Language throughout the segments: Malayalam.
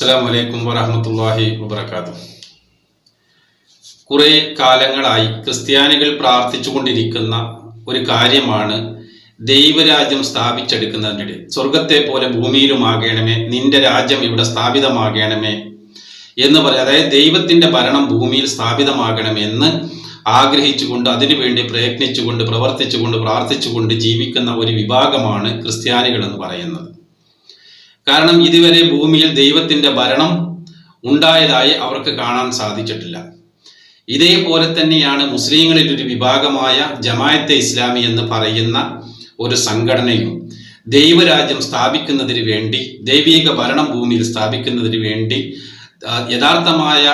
അസ്സാം വലൈക്കും വറഹമത്തല്ലാഹി വബർക്കാത്തു കുറെ കാലങ്ങളായി ക്രിസ്ത്യാനികൾ പ്രാർത്ഥിച്ചുകൊണ്ടിരിക്കുന്ന ഒരു കാര്യമാണ് ദൈവരാജ്യം സ്ഥാപിച്ചെടുക്കുന്നതിനിടെ. സ്വർഗത്തെ പോലെ ഭൂമിയിലുമാകണമേ നിന്റെ രാജ്യം ഇവിടെ സ്ഥാപിതമാകണമേ എന്ന് പറയാം. അതായത് ദൈവത്തിന്റെ ഭരണം ഭൂമിയിൽ സ്ഥാപിതമാകണമെന്ന് ആഗ്രഹിച്ചുകൊണ്ട് അതിനുവേണ്ടി പ്രയത്നിച്ചുകൊണ്ട് പ്രവർത്തിച്ചുകൊണ്ട് പ്രാർത്ഥിച്ചുകൊണ്ട് ജീവിക്കുന്ന ഒരു വിഭാഗമാണ് ക്രിസ്ത്യാനികൾ എന്ന് പറയുന്നത്. കാരണം ഇതുവരെ ഭൂമിയിൽ ദൈവത്തിന്റെ ഭരണം ഉണ്ടായതായി അവർക്ക് കാണാൻ സാധിച്ചിട്ടില്ല. ഇതേപോലെ തന്നെയാണ് മുസ്ലിങ്ങളിൽ ഒരു വിഭാഗമായ ജമായത്തെ ഇസ്ലാമി എന്ന് പറയുന്ന ഒരു സംഘടനയും ദൈവരാജ്യം സ്ഥാപിക്കുന്നതിന് വേണ്ടി ദൈവിക ഭരണം ഭൂമിയിൽ സ്ഥാപിക്കുന്നതിന് വേണ്ടി യഥാർത്ഥമായ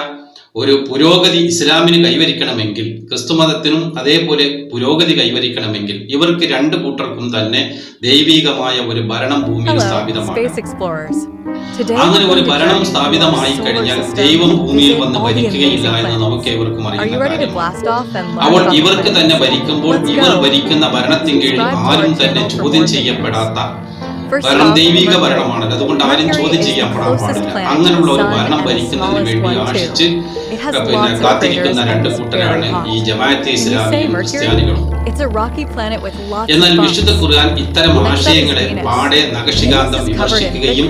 ഒരു പുരോഗതി ഇസ്ലാമിന് കൈവരിക്കണമെങ്കിൽ ക്രിസ്തുമതത്തിനും അതേപോലെ പുരോഗതി കൈവരിക്കണമെങ്കിൽ ഇവർക്ക് രണ്ട് കൂട്ടർക്കും തന്നെ ദൈവികമായ ഒരു ഭരണം ഭൂമിയിൽ സ്ഥാപിതമാണ്. അങ്ങനെ ഒരു ഭരണം സ്ഥാപിതമായി കഴിഞ്ഞാൽ ദൈവം ഭൂമിയിൽ വന്ന് ഭരിക്കുകയില്ല എന്ന് നമുക്ക് ഏവർക്കും അറിയാം അപ്പോൾ ഇവർക്ക് തന്നെ? ഭരിക്കുമ്പോൾ ഇവർ ഭരിക്കുന്ന ഭരണത്തിൻ കീഴിൽ ആരും തന്നെ ചോദ്യം ചെയ്യപ്പെടാത്ത ഭരണം ദൈവിക ഭരണമാണല്ലോ അതുകൊണ്ട് ആരും ചോദ്യം ചെയ്യാൻ പാടില്ല. അങ്ങനെയുള്ള ഒരു ഭരണം ഭരിക്കുന്നതിന് വേണ്ടി ആശിച്ച് ഇസ്ലാമികളും എന്നാൽ വിശുദ്ധ ഖുർആൻ ഇത്തരം ആശയങ്ങളെ പാടെ നഖശികാന്തം വിമർശിക്കുകയും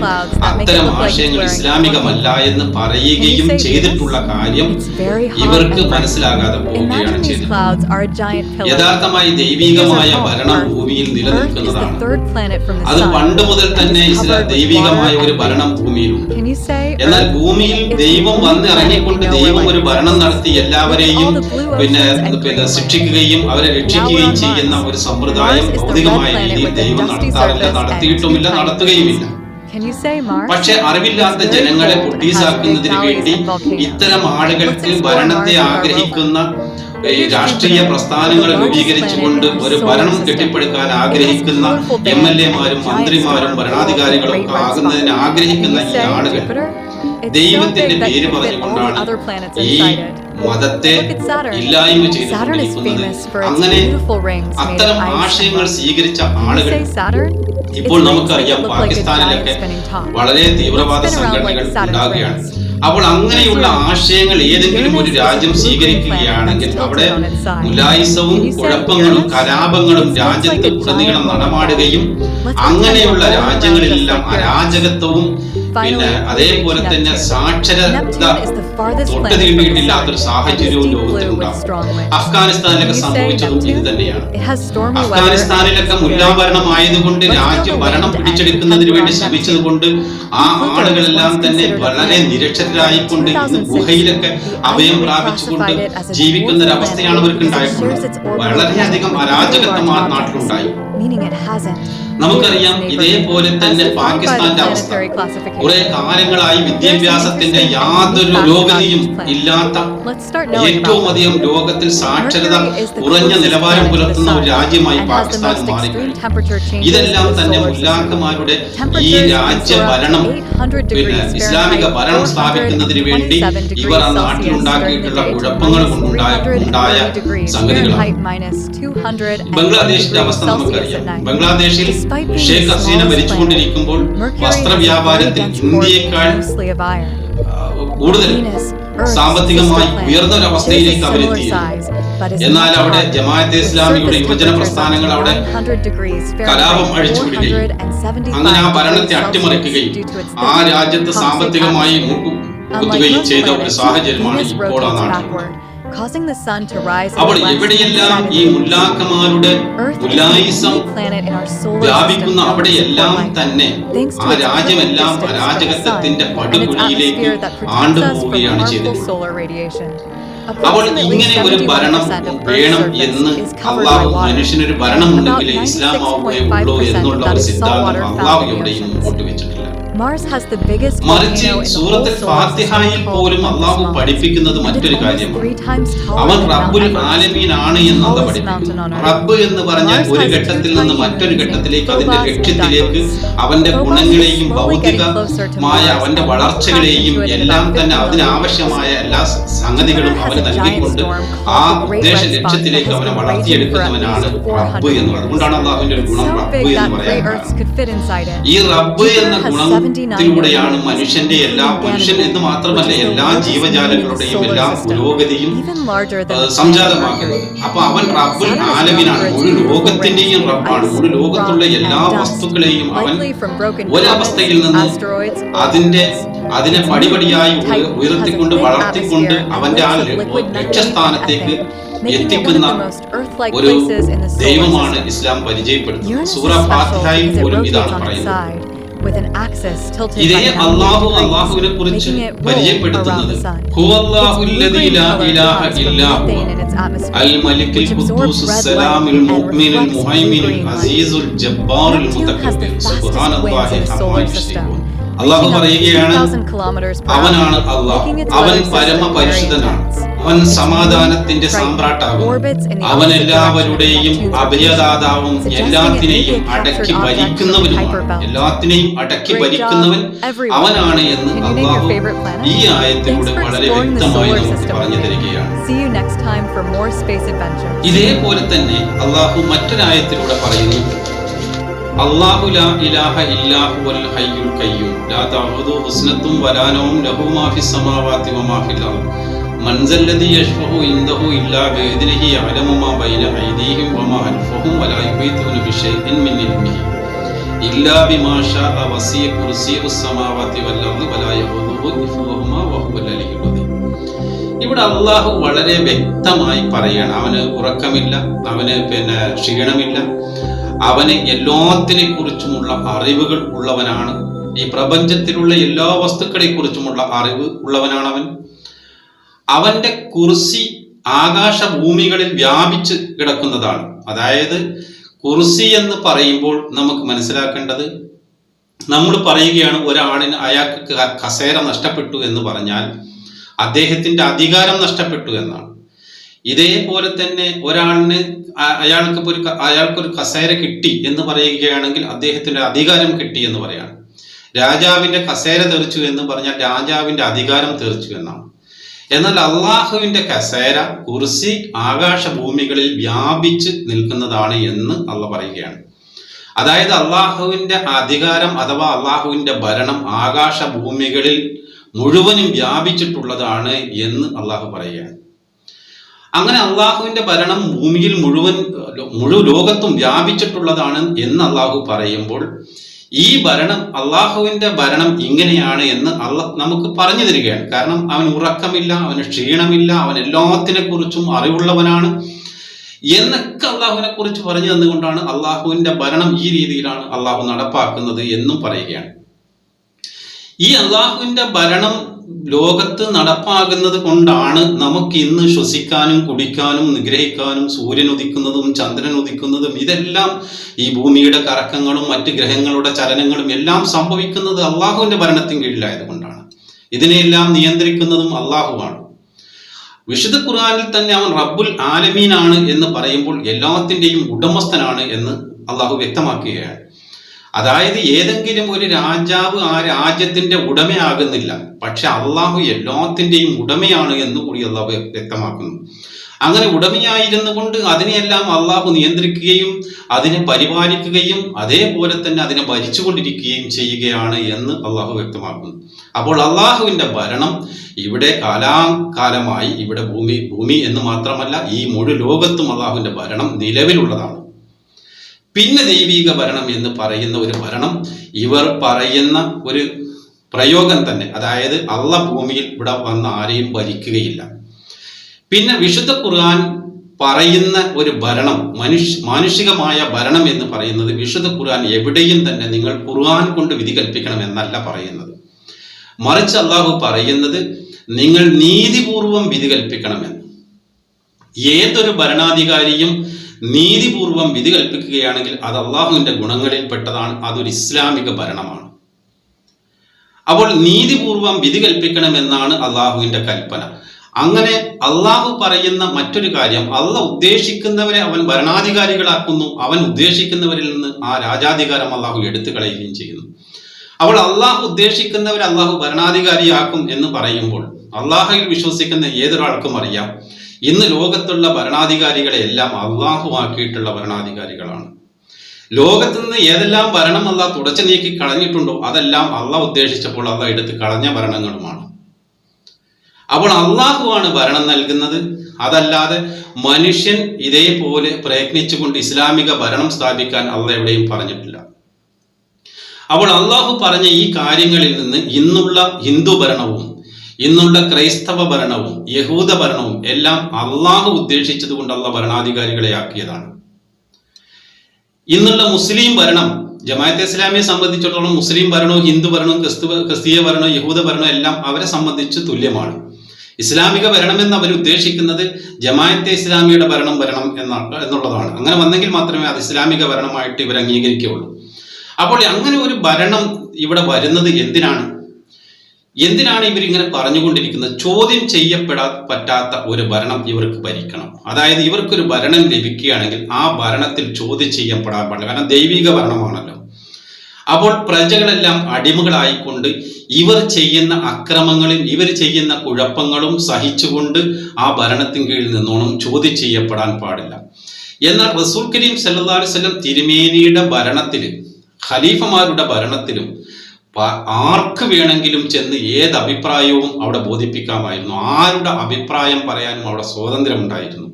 അത്തരം ആശയങ്ങൾ ഇസ്ലാമികമല്ല എന്ന് പറയുകയും ചെയ്തിട്ടുള്ള കാര്യം ഇവർക്ക് മനസ്സിലാകാതെ പോവുകയാണ് ചെയ്തത്. യഥാർത്ഥമായി ദൈവികമായ ഭരണം ഭൂമിയിൽ നിലനിൽക്കുന്നതാണ്. അത് പണ്ട് മുതൽ തന്നെ ദൈവികമായ ഒരു ഭരണം ഭൂമിയിലുണ്ട്. എന്നാൽ ഭൂമിയിൽ ദൈവം വന്നിറങ്ങിക്കൊണ്ട് ദൈവം ഒരു ഭരണം നടത്തി എല്ലാവരെയും പിന്നെ പിന്നെ ശിക്ഷിക്കുകയും അവരെ രക്ഷിക്കുകയും ചെയ്യുന്ന ഒരു സമ്പ്രദായം ഭൗതികമായ രീതിയിൽ ദൈവം നടത്താറില്ല നടത്തിയിട്ടുമില്ല നടത്തുകയുമില്ല? പക്ഷെ അറിവില്ലാത്ത ജനങ്ങളെ പൊട്ടീസാക്കുന്നതിന് വേണ്ടി. ഇത്തരം ആളുകൾക്ക് ഭരണത്തെ ആഗ്രഹിക്കുന്ന ഈ രാഷ്ട്രീയ പ്രസ്ഥാനങ്ങൾ രൂപീകരിച്ചുകൊണ്ട് ഒരു ഭരണം കെട്ടിപ്പടുക്കാൻ ആഗ്രഹിക്കുന്ന എം എൽ എമാരും മന്ത്രിമാരും ഭരണാധികാരികളും ഒക്കെ ആകുന്നതിന് ആഗ്രഹിക്കുന്ന ഈ ആളുകൾ. ദൈവത്തിന്റെ പേര് പറഞ്ഞുകൊണ്ടാണ് ഈ മതത്തെ ഇല്ലായ്മ ചെയ്തുകൊണ്ടിരിക്കുന്നത് അങ്ങനെ അത്തരം ആശയങ്ങൾ സ്വീകരിച്ച ആളുകൾ ഇപ്പോൾ നമുക്കറിയാം പാകിസ്ഥാനിലൊക്കെ വളരെ തീവ്രവാദ സംഘടനകൾ ഉണ്ടാകുകയാണ്. അപ്പോൾ അങ്ങനെയുള്ള ആശയങ്ങൾ ഏതെങ്കിലും ഒരു രാജ്യം സ്വീകരിക്കുകയാണെങ്കിൽ അവിടെ മുലായിസവും കുഴപ്പങ്ങളും കലാപങ്ങളും രാജ്യത്ത് ഉടനീളം നടമാടുകയും അങ്ങനെയുള്ള രാജ്യങ്ങളിലെല്ലാം അരാജകത്വവും പിന്നെ അതേപോലെ തന്നെ സാക്ഷരത തൊട്ട് തീണ്ടിയിട്ടില്ലാത്തൊരു സാഹചര്യവും ലോകത്തിലുണ്ടാകും അഫ്ഗാനിസ്ഥാനിലൊക്കെ സംഭവിച്ചതും ഇത് തന്നെയാണ് അഫ്ഗാനിസ്ഥാനിലൊക്കെ മുല്ലാഭരണം ആയതുകൊണ്ട് രാജ്യം ഭരണം പിടിച്ചെടുക്കുന്നതിന് വേണ്ടി ശ്രമിച്ചതുകൊണ്ട് ആ ആളുകളെല്ലാം തന്നെ വളരെ നിരക്ഷരായിക്കൊണ്ട് ഇന്ന് ഗുഹയിലൊക്കെ അഭയം പ്രാപിച്ചുകൊണ്ട് ജീവിക്കുന്ന ഒരു അവസ്ഥയാണ് അവർക്ക് ഉണ്ടായിട്ടുള്ളത് വളരെയധികം അരാജകത്വം ആ നാട്ടിലുണ്ടായി. നമുക്കറിയാം ഇതേപോലെ തന്നെ പാകിസ്ഥാന്റെ അവസ്ഥ. കുറെ കാലങ്ങളായി വിദ്യാഭ്യാസത്തിന്റെ യാതൊരു പുരോഗതിയും ഇല്ലാത്ത ഏറ്റവും അധികം ലോകത്തിൽ സാക്ഷരത കുറഞ്ഞ നിലവാരം പുലർത്തുന്ന ഒരു രാജ്യമായി പാകിസ്ഥാൻ മാറി. ഇതെല്ലാം തന്നെ മുല്ലാക്കന്മാരുടെ ഈ രാജ്യ ഭരണം പിന്നെ ഇസ്ലാമിക ഭരണം സ്ഥാപിക്കുന്നതിന് വേണ്ടി ഇവർ ആ നാട്ടിലുണ്ടാക്കിയിട്ടുള്ള കുഴപ്പങ്ങൾ കൊണ്ടുണ്ടായ സംഗതികളാണ്. ബംഗ്ലാദേശിന്റെ അവസ്ഥ നമുക്കറിയാം. ബംഗ്ലാദേശിൽ ഷേഖ് ഹസീന മരിച്ചുകൊണ്ടിരിക്കുമ്പോൾ വസ്ത്രവ്യാപാരത്തിൽ ഇന്ത്യയേക്കാൾ കൂടുതൽ സാമ്പത്തികമായി ഉയർന്ന ഒരു അവസ്ഥയിലേക്ക് അവരെത്തി എന്നാൽ അവിടെ ജമാഅത്തെ ഇസ്ലാമിയുടെ യുവജന പ്രസ്ഥാനങ്ങൾ അവിടെ കലാപം അഴിച്ചുവിടുകയും അങ്ങനെ ആ ഭരണത്തെ അട്ടിമറിക്കുകയും ആ രാജ്യത്ത് സാമ്പത്തികമായി കുത്തുകയും ചെയ്ത ഒരു സാഹചര്യമാണ് ഇപ്പോൾ ആ നാട്ടിൽ അപ്പോൾ എവിടെയെല്ലാം ഈ മുല്ലാക്കമാരുടെ മുല്ലായിസം വ്യാപിക്കുന്ന അവിടെയെല്ലാം തന്നെ ആ രാജ്യമെല്ലാം അരാജകത്വത്തിന്റെ പടുകുഴിയിലേക്ക് ആണ്ടുപോവുകയാണ് ചെയ്തത്. അപ്പോൾ ഇങ്ങനെ ഒരു ഭരണം വേണം എന്ന് അള്ളാഹു മനുഷ്യനൊരു ഭരണമുണ്ടെങ്കിൽ ഇസ്ലാം ആവുകയുള്ളൂ എന്നുള്ള ഒരു സിദ്ധാന്തം അള്ളാഹു എവിടെയും മുമ്പോട്ട് വെച്ചിട്ടില്ല മറിച്ച് സൂറത്തിൽ ഫാത്തിഹായിൽ പോലും അള്ളാഹു പഠിപ്പിക്കുന്നത് മറ്റൊരു കാര്യമാണ്. അവൻ റബ്ബുൽ ആലമീൻ ആണ് എന്നത് പഠിപ്പിക്കുന്നു. റബ്ബ് എന്ന് പറഞ്ഞാൽ ഒരു ഘട്ടത്തിൽ നിന്ന് മറ്റൊരു ഘട്ടത്തിലേക്ക് അതിന്റെ ലക്ഷ്യത്തിലേക്ക് അവന്റെ ഗുണങ്ങളെയും ഭൗതികമായ അവന്റെ വളർച്ചകളെയും എല്ലാം തന്നെ അതിനാവശ്യമായ എല്ലാ സംഗതികളും അവന് നൽകിക്കൊണ്ട് ആ ഉദ്ദേശ ലക്ഷ്യത്തിലേക്ക് അവനെ വളർത്തിയെടുക്കുന്നവനാണ് റബ്ബ് എന്ന് പറയുന്നത്. അതുകൊണ്ടാണ് അള്ളാഹുവിന്റെ ഒരു ഗുണം റബ്ബ് എന്ന് പറയാൻ ഈ റബ്ബ് എന്ന ഗുണം ലോകത്തിലൂടെയാണ് മനുഷ്യന്റെ എല്ലാ മനുഷ്യൻ എന്ന് മാത്രമല്ല എല്ലാ ജീവജാലങ്ങളുടെയും എല്ലാ പുരോഗതിയും സംജാതമാക്കുന്നത്. അപ്പൊ അവൻ റബ്ബുൽ ആലമിനാണ്. ഒരു ലോകത്തിന്റെയും റബ്ബാണ്. ഒരു ലോകത്തുള്ള എല്ലാ വസ്തുക്കളെയും അവൻ ഒരവസ്ഥയിൽ നിന്ന് അതിന്റെ അതിനെ പടിപടിയായി ഉയ- ഉയർത്തിക്കൊണ്ട് വളർത്തിക്കൊണ്ട് അവന്റെ ആ ലക്ഷ്യസ്ഥാനത്തേക്ക് എത്തിക്കുന്ന ഒരു ദൈവമാണ് ഇസ്ലാം പരിചയപ്പെടുത്തുന്നത്. സൂറ ഫാത്തിഹയിൽ പോലും ഇതാണ് പറയുന്നത്. With an axis tilted by ഇതേ 90 അള്ളാഹു degrees, അള്ളാഹുവിനെ കുറിച്ച് പരിചയപ്പെടുത്തുന്നത് അള്ളാഹു പറയുകയാണ് 2,000 kilometers per അവനാണ് അള്ളാഹ് അവൻ പരമ intense. അവൻ സമാധാനത്തിന്റെ സാമ്പ്രാട്ടാകുന്നു അവൻ എല്ലാവരുടെയും അഭയദാതാവും എല്ലാത്തിനെയും അടക്കി ഭരിക്കുന്നവനുമാണ്. എല്ലാത്തിനെയും അടക്കി ഭരിക്കുന്നവൻ അവനാണ് എന്ന് അള്ളാഹു ഈ ആയത്തിലൂടെ വളരെ വ്യക്തമായി നമുക്ക് പറഞ്ഞു തരികയാണ്. ഇതേപോലെ തന്നെ അള്ളാഹു മറ്റൊരായത്തിലൂടെ പറയുന്നു. അള്ളാഹു ലാ ഇലാഹ ഇല്ലാഹു ഹയ്യുൽ ഖയ്യൂം. ലാ തഅഖുദുഹു സിനത്തും വലാ നൗം ലഹു മാ ഫിസ് സമാവാതി വമാ ഇല്ലാ മാ ബൈന വമാ ബിശൈഇൻ മിൻ വൽ വലാ ഇവിടെ അള്ളാഹു വളരെ വ്യക്തമായി പറയാണ് അവന് ഉറക്കമില്ല അവന് പിന്നെ ക്ഷീണമില്ല. അവന് എല്ലാത്തിനെ കുറിച്ചുമുള്ള അറിവുകൾ ഉള്ളവനാണ്. ഈ പ്രപഞ്ചത്തിലുള്ള എല്ലാ വസ്തുക്കളെ കുറിച്ചുമുള്ള അറിവ് ഉള്ളവനാണ് അവൻ അവന്റെ കുർസി ആകാശ ഭൂമികളിൽ വ്യാപിച്ച് കിടക്കുന്നതാണ്. അതായത് കുർസി എന്ന് പറയുമ്പോൾ നമുക്ക് മനസ്സിലാക്കേണ്ടത് നമ്മൾ പറയുകയാണ് ഒരാളിന് അയാൾക്ക് കസേര നഷ്ടപ്പെട്ടു എന്ന് പറഞ്ഞാൽ അദ്ദേഹത്തിന്റെ അധികാരം നഷ്ടപ്പെട്ടു എന്നാണ്. ഇതേപോലെ തന്നെ ഒരാളിന് അയാൾക്ക് ഒരു അയാൾക്കൊരു കസേര കിട്ടി എന്ന് പറയുകയാണെങ്കിൽ അദ്ദേഹത്തിന്റെ അധികാരം കിട്ടി എന്ന് പറയാണ്. രാജാവിന്റെ കസേര തെറിച്ചു എന്ന് പറഞ്ഞാൽ രാജാവിന്റെ അധികാരം തെറിച്ചു എന്നാണ്. എന്നാൽ അള്ളാഹുവിന്റെ കസേര കുർസി ആകാശ ഭൂമികളിൽ വ്യാപിച്ച് നിൽക്കുന്നതാണ് എന്ന് അള്ള പറയുകയാണ്. അതായത് അള്ളാഹുവിന്റെ അധികാരം അഥവാ അള്ളാഹുവിന്റെ ഭരണം ആകാശ ഭൂമികളിൽ മുഴുവനും വ്യാപിച്ചിട്ടുള്ളതാണ് എന്ന് അള്ളാഹു പറയുകയാണ്. അങ്ങനെ അള്ളാഹുവിന്റെ ഭരണം ഭൂമിയിൽ മുഴുവൻ മുഴു ലോകത്തും വ്യാപിച്ചിട്ടുള്ളതാണ് എന്ന് അള്ളാഹു പറയുമ്പോൾ ഈ ഭരണം അള്ളാഹുവിന്റെ ഭരണം ഇങ്ങനെയാണ് എന്ന് അള്ള നമുക്ക് പറഞ്ഞു തരികയാണ്. കാരണം അവൻ ഉറക്കമില്ല അവന് ക്ഷീണമില്ല അവൻ എല്ലാത്തിനെ കുറിച്ചും അറിവുള്ളവനാണ് എന്നൊക്കെ അള്ളാഹുവിനെ കുറിച്ച് പറഞ്ഞു തന്നുകൊണ്ടാണ് അള്ളാഹുവിന്റെ ഭരണം ഈ രീതിയിലാണ് അള്ളാഹു നടപ്പാക്കുന്നത് എന്നും പറയുകയാണ്. ഈ അള്ളാഹുവിന്റെ ഭരണം ലോകത്ത് നടപ്പാകുന്നത് കൊണ്ടാണ് നമുക്ക് ഇന്ന് ശ്വസിക്കാനും കുടിക്കാനും നിഗ്രഹിക്കാനും സൂര്യൻ ഉദിക്കുന്നതും ചന്ദ്രൻ ഉദിക്കുന്നതും ഇതെല്ലാം ഈ ഭൂമിയുടെ കറക്കങ്ങളും മറ്റ് ഗ്രഹങ്ങളുടെ ചലനങ്ങളും എല്ലാം സംഭവിക്കുന്നത് അള്ളാഹുവിന്റെ ഭരണത്തിന് കീഴിലായതുകൊണ്ടാണ് ഇതിനെല്ലാം നിയന്ത്രിക്കുന്നതും അള്ളാഹുവാണ്. വിശുദ്ധ ഖുർആാനിൽ തന്നെ അവൻ റബ്ബുൽ ആലമീനാണ് എന്ന് പറയുമ്പോൾ എല്ലാത്തിന്റെയും ഉടമസ്ഥനാണ് എന്ന് അള്ളാഹു വ്യക്തമാക്കുകയാണ്. അതായത് ഏതെങ്കിലും ഒരു രാജാവ് ആ രാജ്യത്തിന്റെ ഉടമയാകുന്നില്ല. പക്ഷെ അള്ളാഹു എല്ലാത്തിന്റെയും ഉടമയാണ് എന്ന് കൂടി അള്ളാഹു വ്യക്തമാക്കുന്നു. അങ്ങനെ ഉടമയായിരുന്നു കൊണ്ട് അതിനെയെല്ലാം അള്ളാഹു നിയന്ത്രിക്കുകയും അതിനെ പരിപാലിക്കുകയും അതേപോലെ തന്നെ അതിനെ ഭരിച്ചുകൊണ്ടിരിക്കുകയും ചെയ്യുകയാണ് എന്ന് അള്ളാഹു വ്യക്തമാക്കുന്നു. അപ്പോൾ അള്ളാഹുവിന്റെ ഭരണം ഇവിടെ കാലാകാലമായി ഇവിടെ ഭൂമി ഭൂമി എന്ന് മാത്രമല്ല ഈ മുഴു ലോകത്തും അള്ളാഹുവിന്റെ ഭരണം നിലവിലുള്ളതാണ്. പിന്നെ ദൈവീക ഭരണം എന്ന് പറയുന്ന ഒരു ഭരണം ഇവർ പറയുന്ന ഒരു പ്രയോഗം തന്നെ. അതായത് അള്ള ഭൂമിയിൽ ഇവിടെ വന്ന് ആരെയും ഭരിക്കുകയില്ല. പിന്നെ വിശുദ്ധ ഖുർആൻ പറയുന്ന ഒരു ഭരണം മനുഷ്യ മാനുഷികമായ ഭരണം എന്ന് പറയുന്നത് വിശുദ്ധ ഖുർആൻ എവിടെയും തന്നെ നിങ്ങൾ ഖുർആൻ കൊണ്ട് വിധി കൽപ്പിക്കണം എന്നല്ല പറയുന്നത്. മറിച്ച് അള്ളാഹു പറയുന്നത് നിങ്ങൾ നീതിപൂർവം വിധി കൽപ്പിക്കണമെന്ന് ഏതൊരു ഭരണാധികാരിയും നീതിപൂർവം വിധി കൽപ്പിക്കുകയാണെങ്കിൽ അത് അള്ളാഹുവിന്റെ ഗുണങ്ങളിൽപ്പെട്ടതാണ് അതൊരു ഇസ്ലാമിക ഭരണമാണ്. അപ്പോൾ നീതിപൂർവം വിധി കൽപ്പിക്കണമെന്നാണ് അള്ളാഹുവിന്റെ കൽപ്പന. അങ്ങനെ അള്ളാഹു പറയുന്ന മറ്റൊരു കാര്യം അള്ള ഉദ്ദേശിക്കുന്നവരെ അവൻ ഭരണാധികാരികളാക്കുന്നു. അവൻ ഉദ്ദേശിക്കുന്നവരിൽ നിന്ന് ആ രാജാധികാരം അള്ളാഹു എടുത്തു കളയുകയും ചെയ്യുന്നു. അപ്പോൾ അള്ളാഹു ഉദ്ദേശിക്കുന്നവരെ അള്ളാഹു ഭരണാധികാരിയാക്കും എന്ന് പറയുമ്പോൾ അള്ളാഹുവിൽ വിശ്വസിക്കുന്ന ഏതൊരാൾക്കും അറിയാം. ഇന്ന് ലോകത്തുള്ള ഭരണാധികാരികളെ എല്ലാം ആക്കിയിട്ടുള്ള ഭരണാധികാരികളാണ്. ലോകത്ത് നിന്ന് ഏതെല്ലാം ഭരണം അല്ല തുടച്ചു നീക്കി കളഞ്ഞിട്ടുണ്ടോ അതെല്ലാം അല്ല ഉദ്ദേശിച്ചപ്പോൾ അല്ല എടുത്ത് കളഞ്ഞ ഭരണങ്ങളുമാണ്. അപ്പോൾ അള്ളാഹുവാണ് ഭരണം നൽകുന്നത്. അതല്ലാതെ മനുഷ്യൻ ഇതേപോലെ പ്രയത്നിച്ചുകൊണ്ട് ഇസ്ലാമിക ഭരണം സ്ഥാപിക്കാൻ അള്ള എവിടെയും പറഞ്ഞിട്ടില്ല. അപ്പോൾ അള്ളാഹു പറഞ്ഞ ഈ കാര്യങ്ങളിൽ നിന്ന് ഇന്നുള്ള ഹിന്ദു ഭരണവും ഇന്നുള്ള ക്രൈസ്തവ ഭരണവും യഹൂദ ഭരണവും എല്ലാം അള്ളാഹു ഉദ്ദേശിച്ചത് കൊണ്ടുള്ള ഭരണാധികാരികളെ ആക്കിയതാണ്. ഇന്നുള്ള മുസ്ലിം ഭരണം ജമാഅത്തെ ഇസ്ലാമിയെ സംബന്ധിച്ചിടത്തോളം മുസ്ലിം ഭരണവും ഹിന്ദു ഭരണവും ക്രിസ്തു ക്രിസ്തീയ ഭരണവും യഹൂദ ഭരണവും എല്ലാം അവരെ സംബന്ധിച്ച് തുല്യമാണ്. ഇസ്ലാമിക ഭരണം എന്ന് അവർ ഉദ്ദേശിക്കുന്നത് ജമാഅത്തെ ഇസ്ലാമിയുടെ ഭരണം ഭരണം എന്ന എന്നുള്ളതാണ്. അങ്ങനെ വന്നെങ്കിൽ മാത്രമേ അത് ഇസ്ലാമിക ഭരണമായിട്ട് ഇവർ അംഗീകരിക്കുകയുള്ളൂ. അപ്പോൾ അങ്ങനെ ഒരു ഭരണം ഇവിടെ വരുന്നത് എന്തിനാണ്? എന്തിനാണ് ഇവർ ഇങ്ങനെ പറഞ്ഞുകൊണ്ടിരിക്കുന്നത്? ചോദ്യം ചെയ്യപ്പെടാ പറ്റാത്ത ഒരു ഭരണം ഇവർക്ക് ഭരിക്കണം. അതായത് ഇവർക്കൊരു ഭരണം ലഭിക്കുകയാണെങ്കിൽ ആ ഭരണത്തിൽ ചോദ്യം ചെയ്യപ്പെടാൻ പാടില്ല. കാരണം ദൈവിക ഭരണമാണല്ലോ. അപ്പോൾ പ്രജകളെല്ലാം അടിമകളായിക്കൊണ്ട് ഇവർ ചെയ്യുന്ന അക്രമങ്ങളും ഇവർ ചെയ്യുന്ന കുഴപ്പങ്ങളും സഹിച്ചുകൊണ്ട് ആ ഭരണത്തിന് കീഴിൽ നിന്നോണം ചോദ്യം ചെയ്യപ്പെടാൻ പാടില്ല. എന്നാൽ റസൂൽ കരീം സല്ലല്ലാഹു അലൈഹി വസല്ലം തിരുമേനിയുടെ ഭരണത്തിൽ ഖലീഫമാരുടെ ഭരണത്തിലും ആർക്ക് വേണമെങ്കിലും ചെന്ന് ഏത് അഭിപ്രായവും അവിടെ ബോധിപ്പിക്കാമായിരുന്നു. ആരുടെ അഭിപ്രായം പറയാനും അവിടെ സ്വാതന്ത്ര്യം ഉണ്ടായിരുന്നു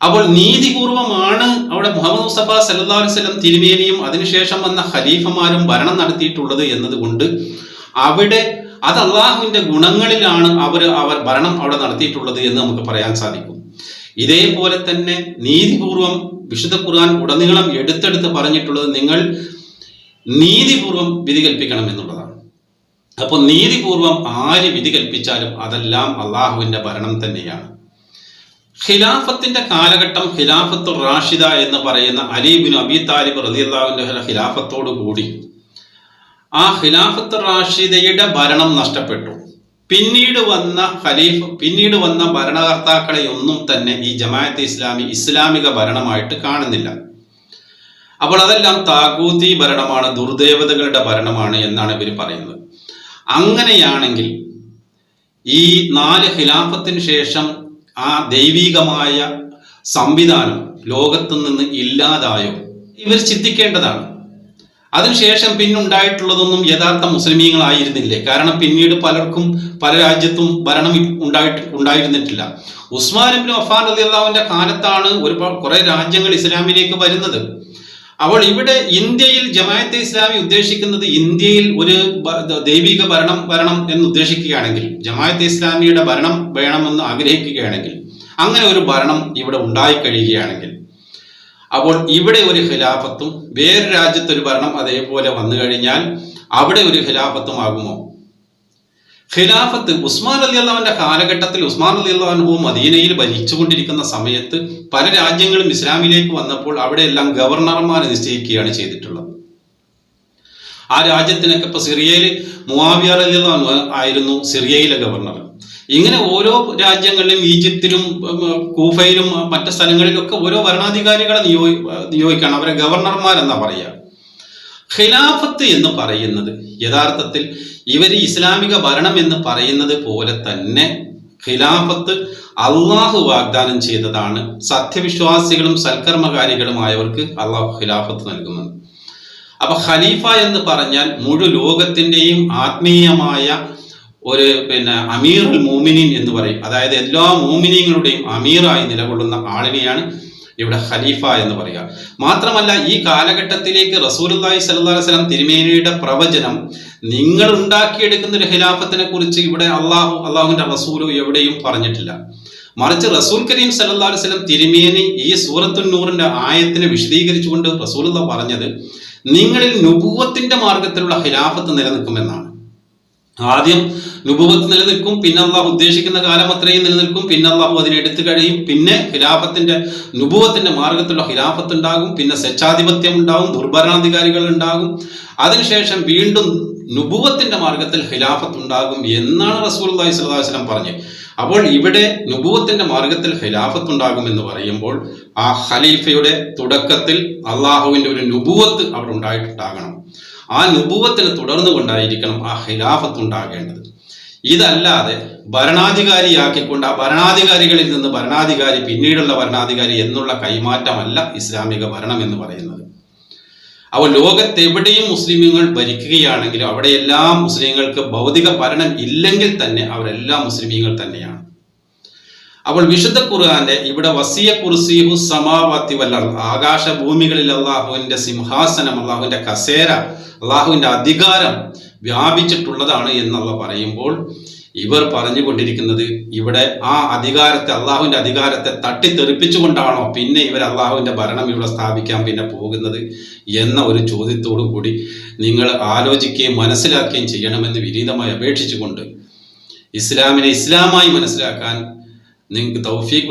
അപ്പോൾ നീതിപൂർവമാണ് അവിടെ മുഹമ്മദ് മുസ്തഫ വസല്ലം തിരുമേനിയും അതിനുശേഷം വന്ന ഖലീഫമാരും ഭരണം നടത്തിയിട്ടുള്ളത് എന്നതുകൊണ്ട് അവിടെ അത് അള്ളാഹുവിന്റെ ഗുണങ്ങളിലാണ് അവർ അവർ ഭരണം അവിടെ നടത്തിയിട്ടുള്ളത് എന്ന് നമുക്ക് പറയാൻ സാധിക്കും. ഇതേപോലെ തന്നെ നീതിപൂർവം വിശുദ്ധ ഖുർആൻ ഉടനീളം എടുത്തെടുത്ത് പറഞ്ഞിട്ടുള്ളത് നിങ്ങൾ നീതിപൂർവം വിധി കൽപ്പിക്കണം എന്നുള്ളതാണ്. അപ്പോൾ നീതിപൂർവം ആര് വിധി കൽപ്പിച്ചാലും അതെല്ലാം അള്ളാഹുവിന്റെ ഭരണം തന്നെയാണ്. ഖിലാഫത്തിന്റെ കാലഘട്ടം ഖിലാഫത്തു റാഷിദ എന്ന് പറയുന്ന അലീബിൻ അബി താലിബ് റലിയല്ലാവിന്റെ ഖിലാഫത്തോടു കൂടി ആ ഖിലാഫത്ത് റാഷിദയുടെ ഭരണം നഷ്ടപ്പെട്ടു. പിന്നീട് വന്ന ഖലീഫ് പിന്നീട് വന്ന ഭരണകർത്താക്കളെ ഒന്നും തന്നെ ഈ ജമാഅത്ത് ഇസ്ലാമി ഇസ്ലാമിക ഭരണമായിട്ട് കാണുന്നില്ല. അപ്പോൾ അതെല്ലാം താകൂതി ഭരണമാണ് ദുർദേവതകളുടെ ഭരണമാണ് എന്നാണ് ഇവർ പറയുന്നത്. അങ്ങനെയാണെങ്കിൽ ഈ നാല് ഖിലാഫത്തിന് ശേഷം ആ ദൈവീകമായ സംവിധാനം ലോകത്തു നിന്ന് ഇല്ലാതായോ? ഇവർ ചിന്തിക്കേണ്ടതാണ്. അതിനുശേഷം പിന്നുണ്ടായിട്ടുള്ളതൊന്നും യഥാർത്ഥ മുസ്ലിമീങ്ങളായിരുന്നില്ലേ? കാരണം പിന്നീട് പലർക്കും പല രാജ്യത്തും ഭരണം ഉണ്ടായിട്ട് ഉണ്ടായിരുന്നിട്ടില്ല. ഉസ്മാൻ ഇബ്നു അഫാൻ റളിയല്ലാഹുവിന്റെ കാലത്താണ് ഒരു കുറെ രാജ്യങ്ങൾ ഇസ്ലാമിലേക്ക് വരുന്നത്. അപ്പോൾ ഇവിടെ ഇന്ത്യയിൽ ജമാഅത്തെ ഇസ്ലാമി ഉദ്ദേശിക്കുന്നത് ഇന്ത്യയിൽ ഒരു ദൈവിക ഭരണം വരണം എന്ന് ഉദ്ദേശിക്കുകയാണെങ്കിൽ ജമാഅത്തെ ഇസ്ലാമിയുടെ ഭരണം വേണമെന്ന് ആഗ്രഹിക്കുകയാണെങ്കിൽ അങ്ങനെ ഒരു ഭരണം ഇവിടെ ഉണ്ടായി കഴിയുകയാണെങ്കിൽ അപ്പോൾ ഇവിടെ ഒരു ഖിലാഫത്തും വേറെ രാജ്യത്തൊരു ഭരണം അതേപോലെ വന്നു കഴിഞ്ഞാൽ അവിടെ ഒരു ഖിലാഫത്തും ആകുമോ? ഖിലാഫത്ത് ഉസ്മാൻ അലി അള്ളാഹുവിന്റെ കാലഘട്ടത്തിൽ ഉസ്മാൻ അലി അള്ളാഹു മദീനയിൽ ഭരിച്ചുകൊണ്ടിരിക്കുന്ന സമയത്ത് പല രാജ്യങ്ങളും ഇസ്ലാമിലേക്ക് വന്നപ്പോൾ അവിടെയെല്ലാം ഗവർണർമാരെ നിശ്ചയിക്കുകയാണ് ചെയ്തിട്ടുള്ളത്. ആ രാജ്യത്തിനൊക്കെ ഇപ്പൊ സിറിയയിൽ മുവാവിയ അലി അള്ളാഹു ആയിരുന്നു സിറിയയിലെ ഗവർണർ. ഇങ്ങനെ ഓരോ രാജ്യങ്ങളിലും ഈജിപ്തിലും കൂഫയിലും മറ്റു സ്ഥലങ്ങളിലൊക്കെ ഓരോ ഭരണാധികാരികളെ നിയോഗി നിയോഗിക്കണം അവരെ ഗവർണർമാരെന്നാ പറയുക ഖിലാഫത്ത് എന്ന് പറയുന്നത്. യഥാർത്ഥത്തിൽ ഇവർ ഇസ്ലാമിക ഭരണം എന്ന് പറയുന്നത് പോലെ തന്നെ ഖിലാഫത്ത് അള്ളാഹു വാഗ്ദാനം ചെയ്തതാണ്. സത്യവിശ്വാസികളും സൽക്കർമ്മകാരികളുമായവർക്ക് അള്ളാഹു ഖിലാഫത്ത് നൽകുന്നത്. അപ്പൊ ഖലീഫ എന്ന് പറഞ്ഞാൽ മുഴു ലോകത്തിന്റെയും ആത്മീയമായ ഒരു പിന്നെ അമീർ മോമിനിൻ എന്ന് പറയും. അതായത് എല്ലാ മോമിനിയങ്ങളുടെയും അമീറായി നിലകൊള്ളുന്ന ആളിനെയാണ് ഇവിടെ ഖലീഫ എന്ന് പറയുക. മാത്രമല്ല ഈ കാലഘട്ടത്തിലേക്ക് അലൈഹി വസല്ലം തിരുമേനിയുടെ പ്രവചനം നിങ്ങൾ ഉണ്ടാക്കിയെടുക്കുന്ന ഒരു ഖിലാഫത്തിനെ കുറിച്ച് ഇവിടെ അള്ളാഹു അള്ളാഹുവിന്റെ റസൂൽ എവിടെയും പറഞ്ഞിട്ടില്ല. മറിച്ച് റസൂൽ കരീം അലൈഹി വസല്ലം തിരുമേനി ഈ സൂറത്തുൻ നൂറിന്റെ ആയത്തിനെ വിശദീകരിച്ചുകൊണ്ട് റസൂലുള്ള പറഞ്ഞത് നിങ്ങളിൽ നുപൂവത്തിന്റെ മാർഗത്തിലുള്ള ഖിലാഫത്ത് നിലനിൽക്കുമെന്നാണ്. ആദ്യം നുപുവത്ത് നിലനിൽക്കും പിന്നെ അള്ളാഹു ഉദ്ദേശിക്കുന്ന കാലം അത്രയും നിലനിൽക്കും പിന്നെ അള്ളാഹു അതിനെടുത്തു കഴിയും. പിന്നെ ഖിലാഫത്തിന്റെ നുപുവത്തിന്റെ മാർഗത്തിലുള്ള ഖിലാഫത്ത് ഉണ്ടാകും പിന്നെ സ്വച്ഛാധിപത്യം ഉണ്ടാകും ദുർഭരണാധികാരികൾ ഉണ്ടാകും. അതിനുശേഷം വീണ്ടും നുപുവത്തിന്റെ മാർഗത്തിൽ ഖിലാഫത്ത് ഉണ്ടാകും എന്നാണ് റസൂൽ അള്ളാഹി സ്വലാഹു വസ്ലം പറഞ്ഞത്. അപ്പോൾ ഇവിടെ നുബുവത്തിന്റെ മാർഗത്തിൽ ഖിലാഫത്ത് ഉണ്ടാകും എന്ന് പറയുമ്പോൾ ആ ഖലീഫയുടെ തുടക്കത്തിൽ അള്ളാഹുവിന്റെ ഒരു നുബുവത്ത് അവിടെ ഉണ്ടായിട്ടുണ്ടാകണം. ആ നുപൂവത്തിന് തുടർന്നു കൊണ്ടായിരിക്കണം ആ ഖിലാഫത്ത് ഉണ്ടാകേണ്ടത് ഇതല്ലാതെ ഭരണാധികാരിയാക്കിക്കൊണ്ട് ആ ഭരണാധികാരികളിൽ നിന്ന് ഭരണാധികാരി പിന്നീടുള്ള ഭരണാധികാരി എന്നുള്ള കൈമാറ്റമല്ല ഇസ്ലാമിക ഭരണം എന്ന് പറയുന്നത്. അപ്പോൾ ലോകത്തെവിടെയും മുസ്ലിമുകൾ ഭരിക്കുകയാണെങ്കിലും അവിടെയെല്ലാം മുസ്ലിങ്ങൾക്ക് ഭൗതിക ഭരണം ഇല്ലെങ്കിൽ തന്നെ അവരെല്ലാം മുസ്ലിമീങ്ങൾ തന്നെയാണ്. അപ്പോൾ വിശുദ്ധ ഖുർആാന്റെ ഇവിടെ വസിയ കുർസിഹു സമാവാത്തി വല്ലർ ആകാശ ഭൂമികളിൽ അള്ളാഹുവിന്റെ സിംഹാസനം അള്ളാഹുവിന്റെ കസേര അള്ളാഹുവിന്റെ അധികാരം വ്യാപിച്ചിട്ടുള്ളതാണ് എന്നുള്ള പറയുമ്പോൾ ഇവർ പറഞ്ഞുകൊണ്ടിരിക്കുന്നത് ഇവിടെ ആ അധികാരത്തെ അള്ളാഹുവിന്റെ അധികാരത്തെ തട്ടിത്തെറിപ്പിച്ചുകൊണ്ടാണോ പിന്നെ ഇവർ അള്ളാഹുവിന്റെ ഭരണം ഇവിടെ സ്ഥാപിക്കാൻ പിന്നെ പോകുന്നത് എന്ന ഒരു ചോദ്യത്തോടു കൂടി നിങ്ങൾ ആലോചിക്കുകയും മനസ്സിലാക്കുകയും ചെയ്യണമെന്ന് വിനീതമായി അപേക്ഷിച്ചുകൊണ്ട് ഇസ്ലാമിനെ ഇസ്ലാമായി മനസ്സിലാക്കാൻ നിങ്ങൾക്ക് തൗഫീഖ്